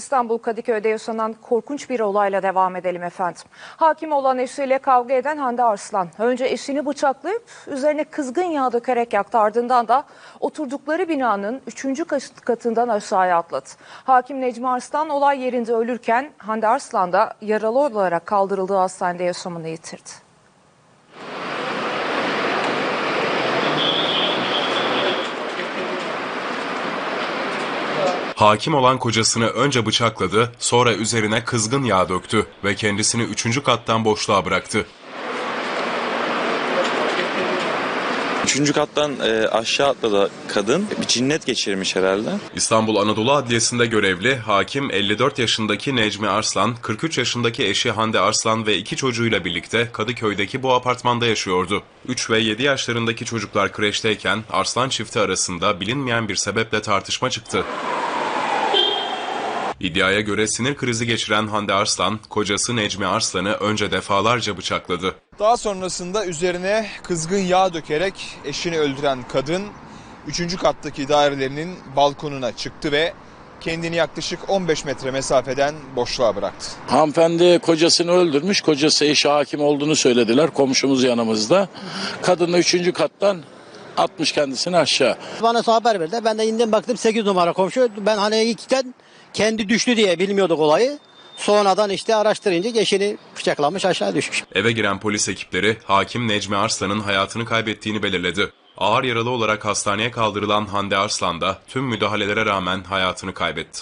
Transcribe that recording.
İstanbul Kadıköy'de yaşanan korkunç bir olayla devam edelim efendim. Hakim olan eşiyle kavga eden Hande Arslan önce eşini bıçaklayıp üzerine kızgın yağ dökerek yaktı ardından da oturdukları binanın 3. katından aşağıya atladı. Hakim Necmi Arslan olay yerinde ölürken Hande Arslan da yaralı olarak kaldırıldığı hastanede yaşamını yitirdi. Hakim olan kocasını önce bıçakladı, sonra üzerine kızgın yağ döktü ve kendisini üçüncü kattan boşluğa bıraktı. Üçüncü kattan e, aşağı atladı kadın. Bir cinnet geçirmiş herhalde. İstanbul Anadolu Adliyesi'nde görevli hakim 54 yaşındaki Necmi Arslan, 43 yaşındaki eşi Hande Arslan ve iki çocuğuyla birlikte Kadıköy'deki bu apartmanda yaşıyordu. 3 ve 7 yaşlarındaki çocuklar kreşteyken Arslan çifti arasında bilinmeyen bir sebeple tartışma çıktı. İddiaya göre sinir krizi geçiren Hande Arslan, kocası Necmi Arslan'ı önce defalarca bıçakladı. Daha sonrasında üzerine kızgın yağ dökerek eşini öldüren kadın 3. kattaki dairelerinin balkonuna çıktı ve kendini yaklaşık 15 metre mesafeden boşluğa bıraktı. Hanımefendi kocasını öldürmüş. Kocası eşi hakim olduğunu söylediler. Komşumuz yanımızda. Kadın da üçüncü kattan atmış kendisini aşağı. Bana haber verdi. Ben de indim baktım 8 numara komşu. Ben hani ilkten kendi düştü diye bilmiyorduk olayı. Sonradan işte araştırınca eşini bıçaklamış aşağı düşmüş. Eve giren polis ekipleri hakim Necmi Arslan'ın hayatını kaybettiğini belirledi. Ağır yaralı olarak hastaneye kaldırılan Hande Arslan da tüm müdahalelere rağmen hayatını kaybetti.